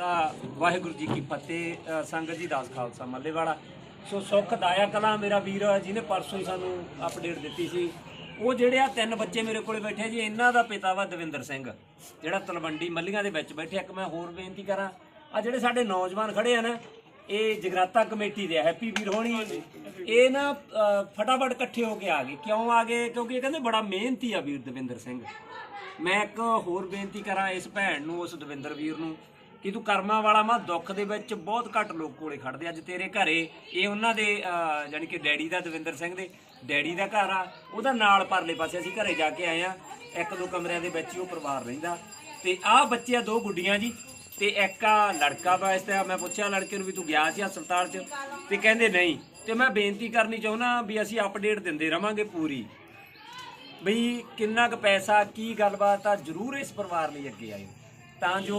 ਖਾਲਸਾ ਵਾਹਿਗੁਰੂ ਜੀ ਕੀ ਫਤਿਹ ਸੰਗਤ ਜੀ ਦਾਸ ਖਾਲਸਾ ਮੱਲੇ ਵਾਲਾ ਸੋ ਸੁਖ ਦਾਇਆ ਕਲਾ ਮੇਰਾ ਵੀਰ ਜਿਹਨੇ ਪਰਸੋਂ ਹੀ ਸਾਨੂੰ ਅਪਡੇਟ ਦਿੱਤੀ ਸੀ। ਉਹ ਜਿਹੜੇ ਆ ਤਿੰਨ ਬੱਚੇ ਮੇਰੇ ਕੋਲੇ ਬੈਠੇ ਜੀ ਇਹਨਾਂ ਦਾ ਪਿਤਾ ਵਾ ਦਵਿੰਦਰ ਸਿੰਘ ਜਿਹੜਾ ਤਲਵੰਡੀ ਮੱਲੀਆਂ ਦੇ ਵਿੱਚ ਬੈਠੇ ਇੱਕ ਮੈਂ ਹੋਰ ਬੇਨਤੀ ਕਰਾਂ ਆ ਜਿਹੜੇ ਸਾਡੇ ਨੌਜਵਾਨ ਖੜੇ ਆ ਨਾ ਇਹ ਜਗਰਾਤਾ ਕਮੇਟੀ ਦੇ ਆ, ਹੈਪੀ ਵੀਰ ਹੋਣੀ। ਇਹ ਨਾ ਫਟਾਫਟ ਇਕੱਠੇ ਹੋ ਕੇ ਆ ਗਏ। ਕਿਉਂ ਆ ਗਏ? ਕਿਉਂਕਿ ਇਹ ਕਹਿੰਦੇ ਬੜਾ ਮਿਹਨਤੀ ਆ ਵੀਰ ਦਵਿੰਦਰ ਸਿੰਘ। ਮੈਂ ਇੱਕ ਹੋਰ ਬੇਨਤੀ ਕਰਾਂ ਇਸ ਭੈਣ ਨੂੰ ਉਸ ਦਵਿੰਦਰ ਵੀਰ ਨੂੰ ਕਿ ਤੂੰ ਕਰਮਾਂ ਵਾਲਾ ਮਾ ਦੁੱਖ ਦੇ ਵਿੱਚ ਬਹੁਤ ਘੱਟ ਲੋਕ ਕੋਲੇ ਖੜਦੇ ਅੱਜ ਤੇਰੇ ਘਰੇ ਇਹ ਉਹਨਾਂ ਦੇ ਅਹ, ਯਾਨੀ ਕਿ ਡੈਡੀ ਦਾ ਦਵਿੰਦਰ ਸਿੰਘ ਦੇ ਡੈਡੀ ਦਾ ਘਰ ਆ। ਉਹਦਾ ਨਾਲ ਪਰਲੇ ਪਾਸੇ ਅਸੀਂ ਘਰੇ ਜਾ ਕੇ ਆਏ ਆ। ਇੱਕ ਦੋ ਕਮਰਿਆਂ ਦੇ ਵਿੱਚ ਹੀ ਉਹ ਪਰਿਵਾਰ ਰਹਿੰਦਾ। ਤੇ ਆਹ ਬੱਚੇ ਆ ਦੋ ਗੁੱਡੀਆਂ ਜੀ। ਤੇ ਇੱਕ ਆ ਲੜਕਾ ਵਾ ਇਸ ਤੇ ਮੈਂ ਪੁੱਛਿਆ ਲੜਕੇ ਨੂੰ ਵੀ ਤੂੰ ਗਿਆ ਸੀ ਹਸਪਤਾਲ 'ਚ? ਤੇ ਕਹਿੰਦੇ ਨਹੀਂ। ਤੇ ਮੈਂ ਬੇਨਤੀ ਕਰਨੀ ਚਾਹੁੰਦਾ ਵੀ ਅਸੀਂ ਅਪਡੇਟ ਦਿੰਦੇ ਰਵਾਂਗੇ ਪੂਰੀ। ਬਈ ਕਿੰਨਾ ਕੁ ਪੈਸਾ ਕੀ ਗੱਲਬਾਤ ਆ ਜਰੂਰ ਇਸ ਪਰਿਵਾਰ ਲਈ ਅੱਗੇ ਆਇਓ। ਤਾਂ ਜੋ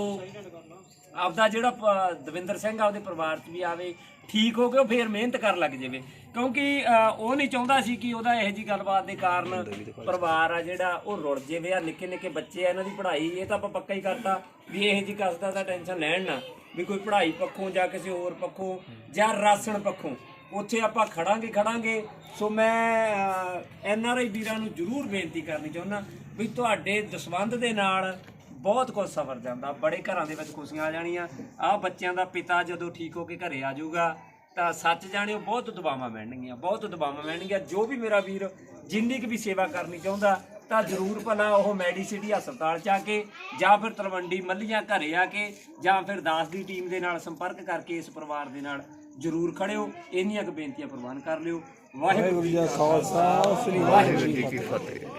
ਆਪਦਾ ਜਿਹੜਾ ਦਵਿੰਦਰ ਸਿੰਘ ਆਪਦੇ ਪਰਿਵਾਰ 'ਚ ਵੀ ਆਵੇ ਠੀਕ ਹੋ ਕੇ ਉਹ ਫੇਰ ਮਿਹਨਤ ਕਰਨ ਲੱਗ ਜਾਵੇ। ਕਿਉਂਕਿ ਉਹ ਨਹੀਂ ਚਾਹੁੰਦਾ ਸੀ ਕਿ ਉਹਦਾ ਇਹੋ ਜੀ ਗੱਲਬਾਤ ਦੇ ਕਾਰਨ ਪਰਿਵਾਰ ਆ ਜਿਹੜਾ ਉਹ ਰੁੜ ਜਾਵੇ। ਆ ਨਿੱਕੇ ਨਿੱਕੇ ਬੱਚੇ ਆ ਇਹਨਾਂ ਦੀ ਪੜ੍ਹਾਈ ਇਹ ਤਾਂ ਆਪਾਂ ਪੱਕਾ ਹੀ ਕਰਤਾ ਵੀ ਇਹੋ ਜੀ ਕਸਦਾ ਦਾ ਟੈਨਸ਼ਨ ਲੈਣ ਨਾ। ਵੀ ਕੋਈ ਪੜ੍ਹਾਈ ਪੱਖੋਂ ਜਾਂ ਕਿਸੇ ਹੋਰ ਪੱਖੋਂ ਜਾਂ ਰਾਸ਼ਨ ਪੱਖੋਂ ਉੱਥੇ ਆਪਾਂ ਖੜਾਂਗੇ ਖੜਾਂਗੇ। ਸੋ ਮੈਂ ਐਨ ਆਰ ਆਈ ਵੀਰਾਂ ਨੂੰ ਜਰੂਰ ਬੇਨਤੀ ਕਰਨੀ ਚਾਹੁੰਦਾ ਵੀ ਤੁਹਾਡੇ ਦਸਵੰਧ ਦੇ ਨਾਲ ਬਹੁਤ ਕੁਝ ਸਫਰ ਜਾਂਦਾ। ਬੜੇ ਘਰਾਂ ਦੇ ਵਿੱਚ ਖੁਸ਼ੀਆਂ ਆ ਜਾਣੀਆਂ। ਆਹ ਬੱਚਿਆਂ ਦਾ ਪਿਤਾ ਜਦੋਂ ਠੀਕ ਹੋ ਕੇ ਘਰੇ ਆ ਜਾਊਗਾ, ਤਾਂ ਸੱਚ ਜਾਣਿਓ ਬਹੁਤ ਦੁਆਵਾਂ ਮਿਲਣਗੀਆਂ ਬਹੁਤ ਦੁਆਵਾਂ ਮਿਲਣਗੀਆਂ ਜੋ ਵੀ ਮੇਰਾ ਵੀਰ ਜਿੰਨੀ ਕੁ ਵੀ ਸੇਵਾ ਕਰਨੀ ਚਾਹੁੰਦਾ, ਤਾਂ ਜ਼ਰੂਰ ਭਲਾ ਉਹ ਮੈਡੀਸਿਟੀ ਹਸਪਤਾਲ ਚ ਆ ਕੇ, ਜਾਂ ਫਿਰ ਤਲਵੰਡੀ ਮੱਲੀਆਂ ਘਰੇ ਆ ਕੇ, ਜਾਂ ਫਿਰ ਦਾਸ ਦੀ ਟੀਮ ਦੇ ਨਾਲ ਸੰਪਰਕ ਕਰਕੇ ਇਸ ਪਰਿਵਾਰ ਦੇ ਨਾਲ ਜ਼ਰੂਰ ਖੜਿਓ। ਇੰਨੀਆਂ ਕੁ ਬੇਨਤੀਆਂ ਪ੍ਰਵਾਨ ਕਰ ਲਿਓ। ਵਾਹਿਗੁਰੂ ਜੀ ਕਾ ਖਾਲਸਾ, ਸ੍ਰੀ ਵਾਹਿਗੁਰੂ ਜੀ ਕੀ ਫਤਿਹ।